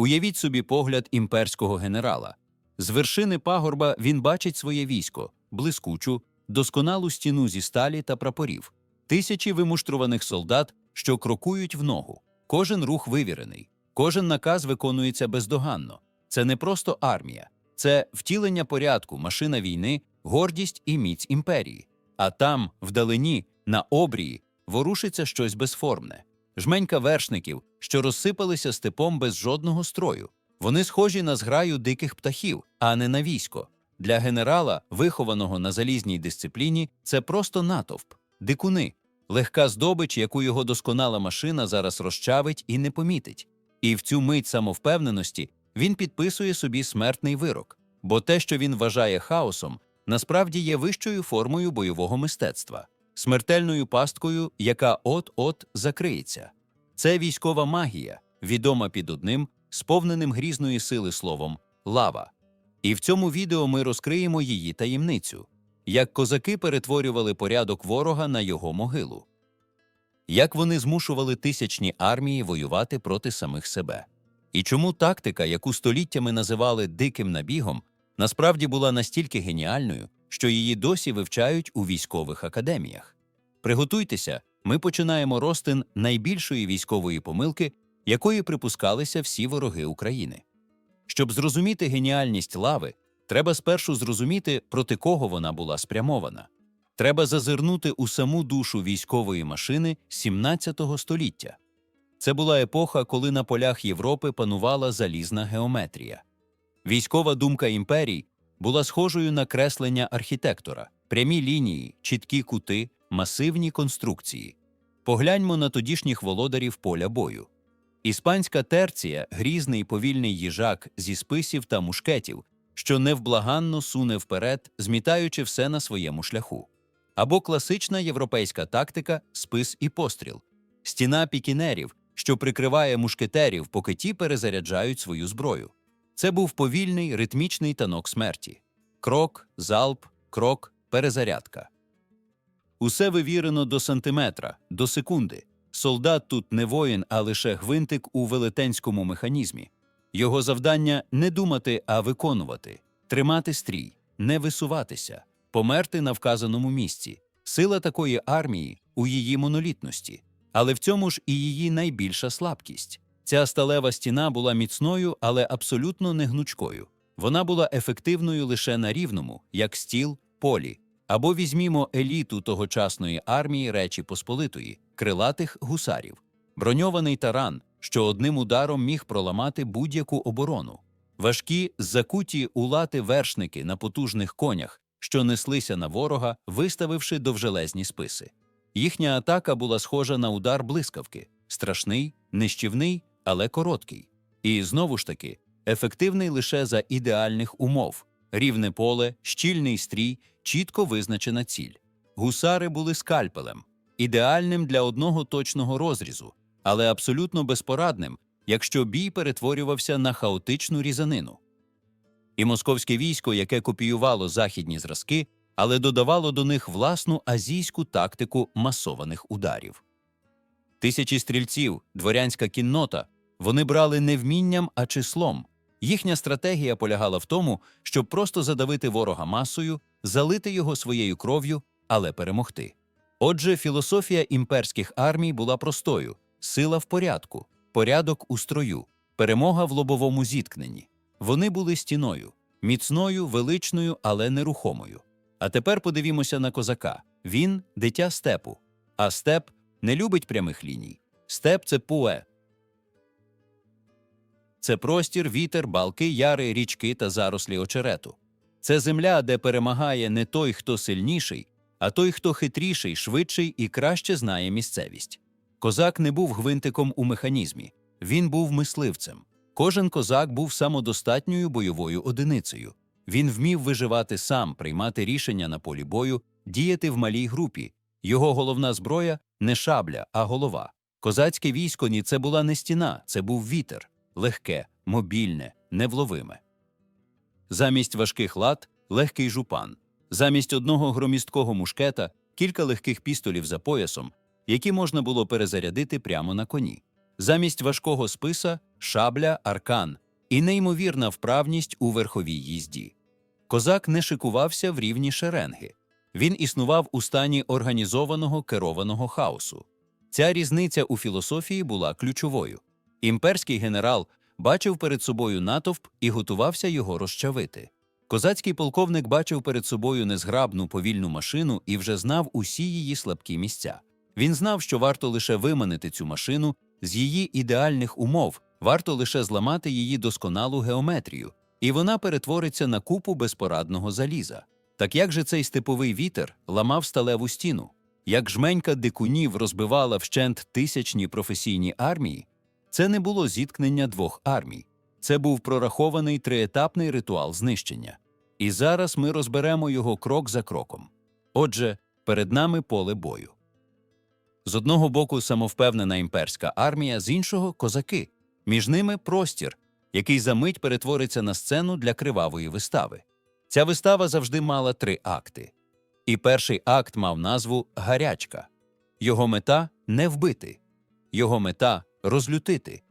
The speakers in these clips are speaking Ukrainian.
Уявіть собі погляд імперського генерала. З вершини пагорба він бачить своє військо, блискучу, досконалу стіну зі сталі та прапорів, тисячі вимуштруваних солдат, що крокують в ногу. Кожен рух вивірений, кожен наказ виконується бездоганно. Це не просто армія, це втілення порядку, машина війни, гордість і міць імперії. А там, вдалині, на обрії, ворушиться щось безформне. Жменька вершників, що розсипалися степом без жодного строю. Вони схожі на зграю диких птахів, а не на військо. Для генерала, вихованого на залізній дисципліні, це просто натовп, дикуни, легка здобич, яку його досконала машина зараз розчавить і не помітить. І в цю мить самовпевненості він підписує собі смертний вирок, бо те, що він вважає хаосом, насправді є вищою формою бойового мистецтва, смертельною пасткою, яка от-от закриється. Це військова магія, відома під одним, сповненим грізної сили словом лава. І в цьому відео ми розкриємо її таємницю, як козаки перетворювали порядок ворога на його могилу, як вони змушували тисячні армії воювати проти самих себе. І чому тактика, яку століттями називали диким набігом, насправді була настільки геніальною, що її досі вивчають у військових академіях. Приготуйтеся, ми починаємо розтин найбільшої військової помилки, якої припускалися всі вороги України. Щоб зрозуміти геніальність лави, треба спершу зрозуміти, проти кого вона була спрямована. Треба зазирнути у саму душу військової машини 17 століття. Це була епоха, коли на полях Європи панувала залізна геометрія. Військова думка імперій була схожою на креслення архітектора, прямі лінії, чіткі кути, масивні конструкції. Погляньмо на тодішніх володарів поля бою. Іспанська терція грізний повільний їжак зі списів та мушкетів, що невблаганно суне вперед, змітаючи все на своєму шляху. Або класична європейська тактика спис і постріл, стіна пікінерів, що прикриває мушкетерів, поки ті перезаряджають свою зброю. Це був повільний ритмічний танок смерті. Крок, залп, крок, перезарядка. Усе вивірено до сантиметра, до секунди. Солдат тут не воїн, а лише гвинтик у велетенському механізмі. Його завдання не думати, а виконувати, тримати стрій, не висуватися, померти на вказаному місці. Сила такої армії у її монолітності, але в цьому ж і її найбільша слабкість. Ця сталева стіна була міцною, але абсолютно не гнучкою. Вона була ефективною лише на рівному, як стіл, полі. Або візьмімо еліту тогочасної армії Речі Посполитої, крилатих гусарів, броньований таран, що одним ударом міг проламати будь-яку оборону, важкі закуті у лати вершники на потужних конях, що неслися на ворога, виставивши довжелезні списи. Їхня атака була схожа на удар блискавки, страшний, нищівний, але короткий. І знову ж таки, ефективний лише за ідеальних умов рівне поле, щільний стрій, чітко визначена ціль. Гусари були скальпелем, ідеальним для одного точного розрізу, але абсолютно безпорадним, якщо бій перетворювався на хаотичну різанину. І московське військо, яке копіювало західні зразки, але додавало до них власну азійську тактику масованих ударів. Тисячі стрільців, дворянська кіннота, вони брали не вмінням, а числом. Їхня стратегія полягала в тому, щоб просто задавити ворога масою, залити його своєю кров'ю, але перемогти. Отже, філософія імперських армій була простою: сила в порядку, порядок у строю, перемога в лобовому зіткненні. Вони були стіною, міцною, величною, але нерухомою. А тепер подивімося на козака він дитя степу, а степ не любить прямих ліній. Степ це пуе. Це простір, вітер, балки, яри, річки та зарослі очерету. Це земля, де перемагає не той, хто сильніший, а той, хто хитріший, швидший і краще знає місцевість. Козак не був гвинтиком у механізмі, він був мисливцем. Кожен козак був самодостатньою бойовою одиницею. Він вмів виживати сам, приймати рішення на полі бою, діяти в малій групі. Його головна зброя не шабля, а голова. Козацьке військо ні це була не стіна, це був вітер легке, мобільне, невловиме. Замість важких лад легкий жупан, замість одного громісткого мушкета кілька легких пістолів за поясом, які можна було перезарядити прямо на коні. Замість важкого списа шабля, аркан і неймовірна вправність у верховій їзді. Козак не шикувався в рівні шеренги. Він існував у стані організованого керованого хаосу. Ця різниця у філософії була ключовою. Імперський генерал бачив перед собою натовп і готувався його розчавити. Козацький полковник бачив перед собою незграбну повільну машину і вже знав усі її слабкі місця. Він знав, що варто лише виманити цю машину з її ідеальних умов, варто лише зламати її досконалу геометрію, і вона перетвориться на купу безпорадного заліза. Так як же цей степовий вітер ламав сталеву стіну? Як жменька дикунів розбивала вщент тисячні професійні армії, це не було зіткнення двох армій. Це був прорахований триетапний ритуал знищення. І зараз ми розберемо його крок за кроком. Отже, перед нами поле бою. З одного боку самовпевнена імперська армія, з іншого козаки. Між ними простір, який за мить перетвориться на сцену для кривавої вистави. Ця вистава завжди мала три акти. І перший акт мав назву Гарячка. Його мета не вбити, його мета розлютити,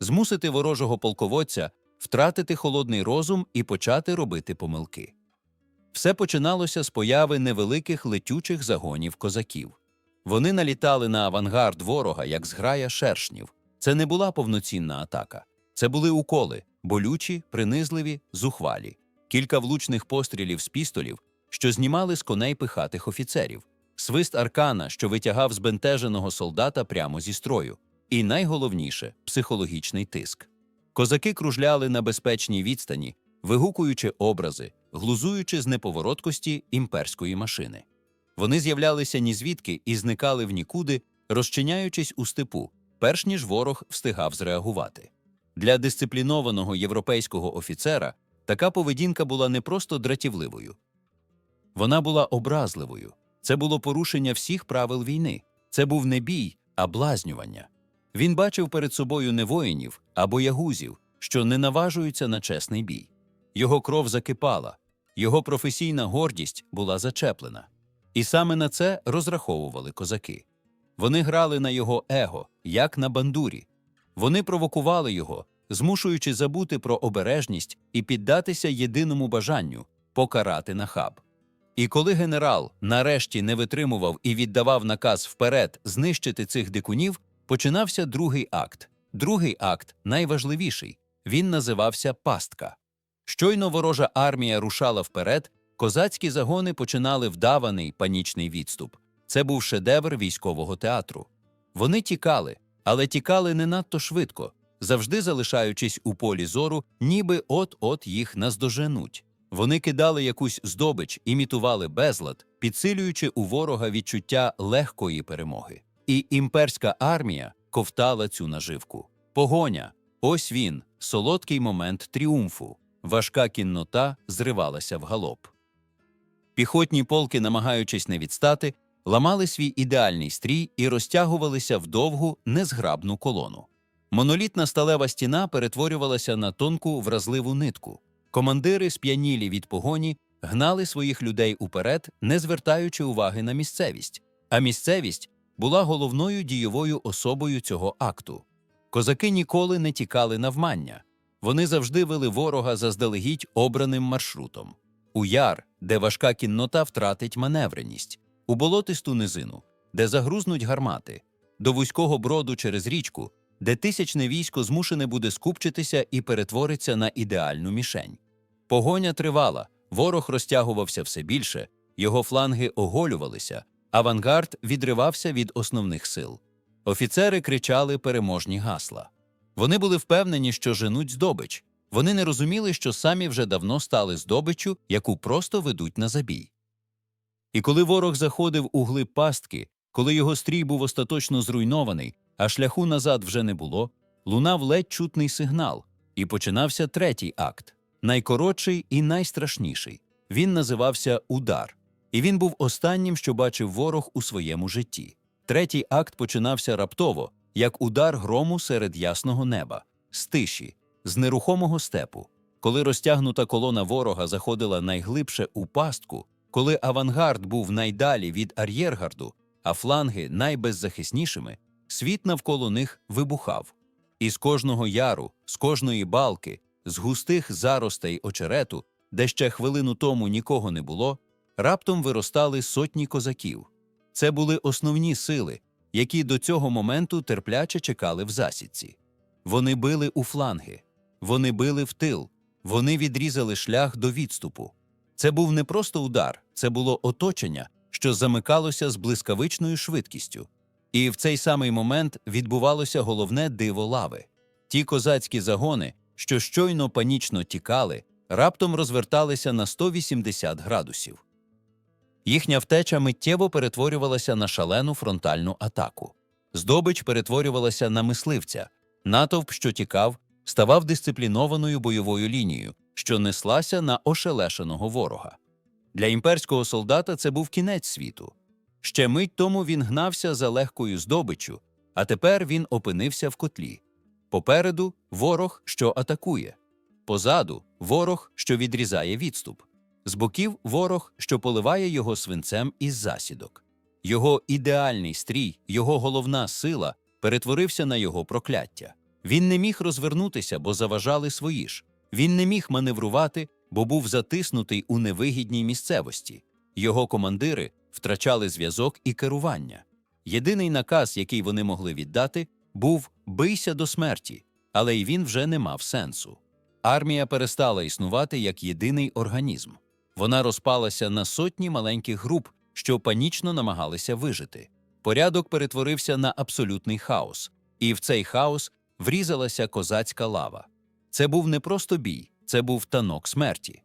змусити ворожого полководця втратити холодний розум і почати робити помилки. Все починалося з появи невеликих летючих загонів козаків. Вони налітали на авангард ворога, як зграя шершнів. Це не була повноцінна атака. Це були уколи, болючі, принизливі, зухвалі, кілька влучних пострілів з пістолів, що знімали з коней пихатих офіцерів, свист аркана, що витягав збентеженого солдата прямо зі строю, і найголовніше психологічний тиск. Козаки кружляли на безпечній відстані, вигукуючи образи, глузуючи з неповороткості імперської машини. Вони з'являлися нізвідки і зникали в нікуди, розчиняючись у степу, перш ніж ворог встигав зреагувати. Для дисциплінованого європейського офіцера така поведінка була не просто дратівливою, вона була образливою. Це було порушення всіх правил війни. Це був не бій, а блазнювання. Він бачив перед собою не воїнів а боягузів, що не наважуються на чесний бій. Його кров закипала, його професійна гордість була зачеплена. І саме на це розраховували козаки. Вони грали на його его, як на бандурі. Вони провокували його, змушуючи забути про обережність і піддатися єдиному бажанню покарати нахаб. І коли генерал нарешті не витримував і віддавав наказ вперед знищити цих дикунів, починався другий акт. Другий акт найважливіший він називався пастка. Щойно ворожа армія рушала вперед, козацькі загони починали вдаваний панічний відступ. Це був шедевр військового театру. Вони тікали, але тікали не надто швидко, завжди залишаючись у полі зору, ніби от-от їх наздоженуть. Вони кидали якусь здобич, імітували безлад, підсилюючи у ворога відчуття легкої перемоги. І імперська армія ковтала цю наживку. Погоня ось він, солодкий момент тріумфу. Важка кіннота зривалася в галоп. Піхотні полки, намагаючись не відстати, ламали свій ідеальний стрій і розтягувалися в довгу, незграбну колону. Монолітна сталева стіна перетворювалася на тонку вразливу нитку. Командири, сп'янілі від погоні, гнали своїх людей уперед, не звертаючи уваги на місцевість. А місцевість була головною дієвою особою цього акту. Козаки ніколи не тікали навмання. Вони завжди вели ворога заздалегідь обраним маршрутом. У яр, де важка кіннота втратить маневреність, у болотисту низину, де загрузнуть гармати, до вузького броду через річку, де тисячне військо змушене буде скупчитися і перетвориться на ідеальну мішень. Погоня тривала, ворог розтягувався все більше, його фланги оголювалися, авангард відривався від основних сил. Офіцери кричали переможні гасла. Вони були впевнені, що женуть здобич. Вони не розуміли, що самі вже давно стали здобиччю, яку просто ведуть на забій. І коли ворог заходив у глиб пастки, коли його стрій був остаточно зруйнований, а шляху назад вже не було, лунав ледь чутний сигнал, і починався третій акт найкоротший і найстрашніший. Він називався Удар, і він був останнім, що бачив ворог у своєму житті. Третій акт починався раптово, як удар грому серед ясного неба, з тиші, з нерухомого степу. Коли розтягнута колона ворога заходила найглибше у пастку, коли авангард був найдалі від ар'єргарду, а фланги найбеззахиснішими, світ навколо них вибухав. Із кожного яру, з кожної балки, з густих заростей очерету, де ще хвилину тому нікого не було, раптом виростали сотні козаків. Це були основні сили, які до цього моменту терпляче чекали в засідці. Вони били у фланги, вони били в тил, вони відрізали шлях до відступу. Це був не просто удар, це було оточення, що замикалося з блискавичною швидкістю. І в цей самий момент відбувалося головне диво лави. Ті козацькі загони, що щойно панічно тікали, раптом розверталися на 180 градусів. Їхня втеча миттєво перетворювалася на шалену фронтальну атаку. Здобич перетворювалася на мисливця, натовп, що тікав, ставав дисциплінованою бойовою лінією, що неслася на ошелешеного ворога. Для імперського солдата це був кінець світу. Ще мить тому він гнався за легкою здобиччю, а тепер він опинився в котлі. Попереду ворог, що атакує, позаду ворог, що відрізає відступ, з боків ворог, що поливає його свинцем із засідок. Його ідеальний стрій, його головна сила перетворився на його прокляття. Він не міг розвернутися, бо заважали свої ж. Він не міг маневрувати, бо був затиснутий у невигідній місцевості. Його командири втрачали зв'язок і керування. Єдиний наказ, який вони могли віддати, був бийся до смерті, але й він вже не мав сенсу. Армія перестала існувати як єдиний організм. Вона розпалася на сотні маленьких груп, що панічно намагалися вижити. Порядок перетворився на абсолютний хаос, і в цей хаос врізалася козацька лава. Це був не просто бій, це був танок смерті.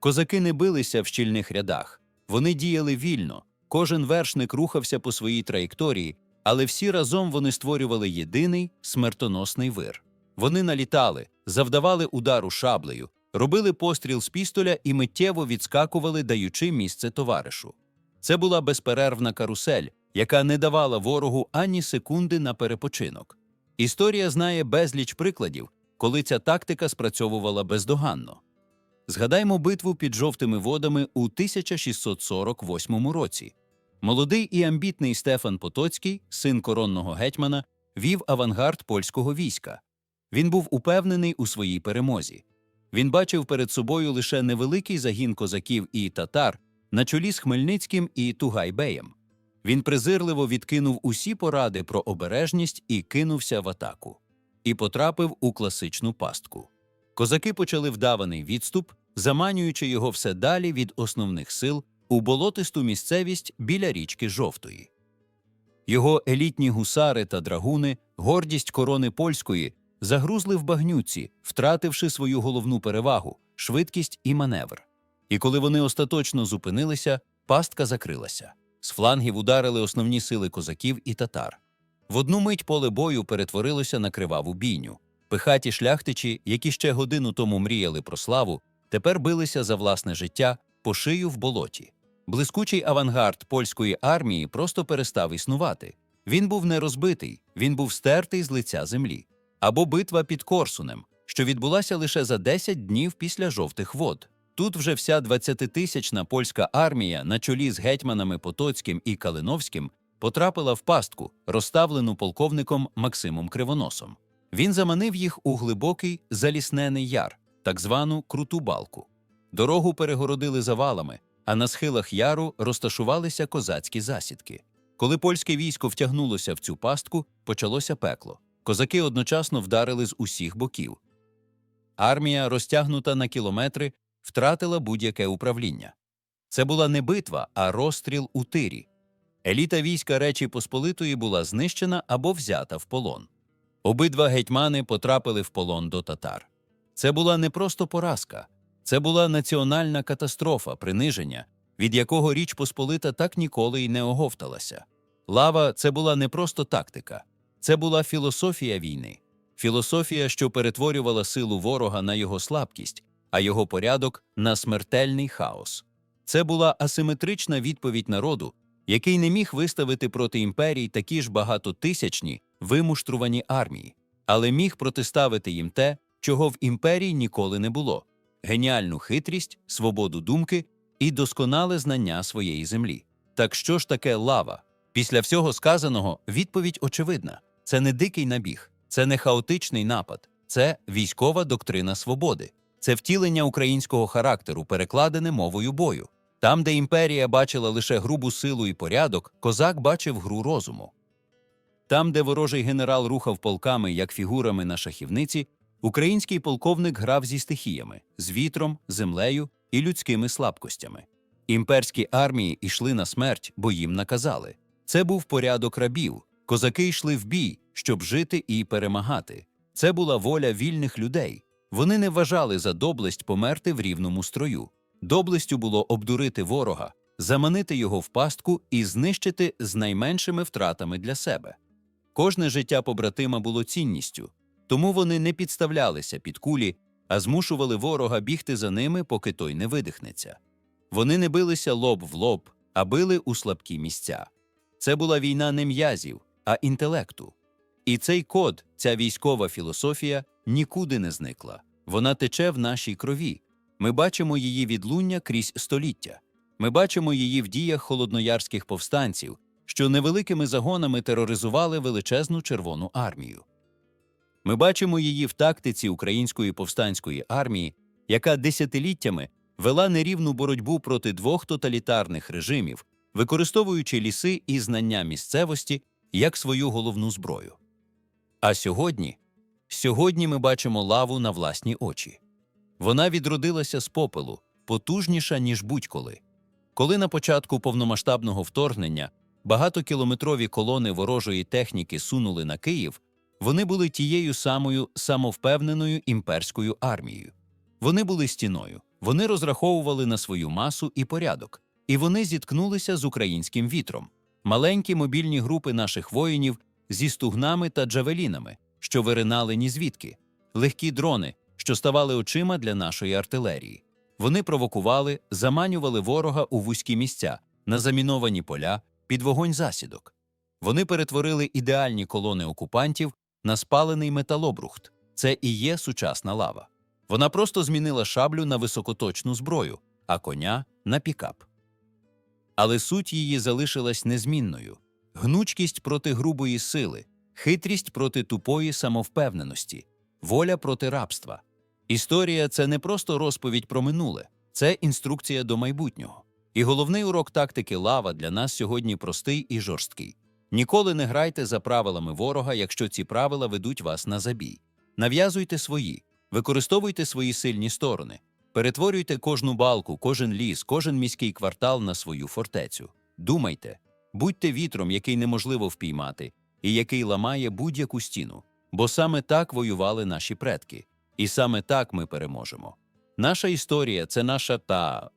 Козаки не билися в щільних рядах, вони діяли вільно, кожен вершник рухався по своїй траєкторії, але всі разом вони створювали єдиний смертоносний вир. Вони налітали, завдавали удару шаблею, робили постріл з пістоля і миттєво відскакували, даючи місце товаришу. Це була безперервна карусель, яка не давала ворогу ані секунди на перепочинок. Історія знає безліч прикладів, коли ця тактика спрацьовувала бездоганно. Згадаймо битву під жовтими водами у 1648 році. Молодий і амбітний Стефан Потоцький, син коронного гетьмана, вів авангард польського війська. Він був упевнений у своїй перемозі. Він бачив перед собою лише невеликий загін козаків і татар на чолі з Хмельницьким і Тугайбеєм. Він презирливо відкинув усі поради про обережність і кинувся в атаку. І потрапив у класичну пастку. Козаки почали вдаваний відступ, заманюючи його все далі від основних сил у болотисту місцевість біля річки Жовтої. Його елітні гусари та драгуни, гордість корони польської, загрузли в багнюці, втративши свою головну перевагу швидкість і маневр. І коли вони остаточно зупинилися, пастка закрилася. З флангів ударили основні сили козаків і татар. В одну мить поле бою перетворилося на криваву бійню. Пихаті шляхтичі, які ще годину тому мріяли про славу, тепер билися за власне життя по шию в болоті. Блискучий авангард польської армії просто перестав існувати. Він був не розбитий, він був стертий з лиця землі. Або битва під Корсунем, що відбулася лише за 10 днів після жовтих вод. Тут вже вся 20-тисячна польська армія на чолі з гетьманами Потоцьким і Калиновським потрапила в пастку, розставлену полковником Максимом Кривоносом. Він заманив їх у глибокий заліснений яр, так звану круту балку. Дорогу перегородили завалами, а на схилах яру розташувалися козацькі засідки. Коли польське військо втягнулося в цю пастку, почалося пекло. Козаки одночасно вдарили з усіх боків. Армія, розтягнута на кілометри, втратила будь-яке управління. Це була не битва, а розстріл у тирі. Еліта війська Речі Посполитої була знищена або взята в полон. Обидва гетьмани потрапили в полон до татар. Це була не просто поразка, це була національна катастрофа, приниження, від якого Річ Посполита так ніколи й не оговталася. Лава це була не просто тактика, це була філософія війни, філософія, що перетворювала силу ворога на його слабкість, а його порядок на смертельний хаос. Це була асиметрична відповідь народу, який не міг виставити проти імперій такі ж багатотисячні вимуштрувані армії, але міг протиставити їм те, чого в імперії ніколи не було геніальну хитрість, свободу думки і досконале знання своєї землі. Так що ж таке лава? Після всього сказаного відповідь очевидна: це не дикий набіг, це не хаотичний напад, це військова доктрина свободи, це втілення українського характеру, перекладене мовою бою. Там, де імперія бачила лише грубу силу і порядок, козак бачив гру розуму. Там, де ворожий генерал рухав полками як фігурами на шахівниці, український полковник грав зі стихіями з вітром, землею і людськими слабкостями. Імперські армії йшли на смерть, бо їм наказали. Це був порядок рабів. Козаки йшли в бій, щоб жити і перемагати. Це була воля вільних людей. Вони не вважали за доблесть померти в рівному строю. Доблестю було обдурити ворога, заманити його в пастку і знищити з найменшими втратами для себе. Кожне життя побратима було цінністю, тому вони не підставлялися під кулі, а змушували ворога бігти за ними, поки той не видихнеться. Вони не билися лоб в лоб, а били у слабкі місця. Це була війна не м'язів, а інтелекту. І цей код, ця військова філософія нікуди не зникла. Вона тече в нашій крові. Ми бачимо її відлуння крізь століття. Ми бачимо її в діях холодноярських повстанців, що невеликими загонами тероризували величезну Червону армію. Ми бачимо її в тактиці української повстанської армії, яка десятиліттями вела нерівну боротьбу проти двох тоталітарних режимів, використовуючи ліси і знання місцевості як свою головну зброю. А сьогодні, сьогодні ми бачимо лаву на власні очі. Вона відродилася з попелу, потужніша, ніж будь-коли. Коли на початку повномасштабного вторгнення багатокілометрові колони ворожої техніки сунули на Київ, вони були тією самою самовпевненою імперською армією. Вони були стіною, вони розраховували на свою масу і порядок, і вони зіткнулися з українським вітром. Маленькі мобільні групи наших воїнів зі стугнами та джавелінами, що виринали ні звідки, легкі дрони, що ставали очима для нашої артилерії. Вони провокували, заманювали ворога у вузькі місця, на заміновані поля, під вогонь засідок. Вони перетворили ідеальні колони окупантів на спалений металобрухт. Це і є сучасна лава. Вона просто змінила шаблю на високоточну зброю, а коня на пікап. Але суть її залишилась незмінною гнучкість проти грубої сили, хитрість проти тупої самовпевненості, воля проти рабства. Історія це не просто розповідь про минуле, це інструкція до майбутнього. І головний урок тактики лава для нас сьогодні простий і жорсткий. Ніколи не грайте за правилами ворога, якщо ці правила ведуть вас на забій. Нав'язуйте свої, використовуйте свої сильні сторони, перетворюйте кожну балку, кожен ліс, кожен міський квартал на свою фортецю. Думайте, будьте вітром, який неможливо впіймати, і який ламає будь-яку стіну. Бо саме так воювали наші предки, і саме так ми переможемо. Наша історія це наша та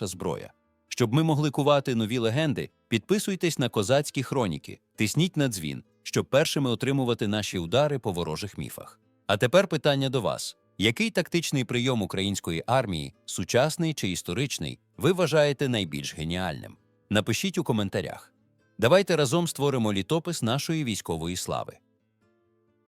зброя. Щоб ми могли кувати нові легенди, підписуйтесь на козацькі хроніки, тисніть на дзвін, щоб першими отримувати наші удари по ворожих міфах. А тепер питання до вас: який тактичний прийом української армії, сучасний чи історичний, ви вважаєте найбільш геніальним? Напишіть у коментарях. Давайте разом створимо літопис нашої військової слави.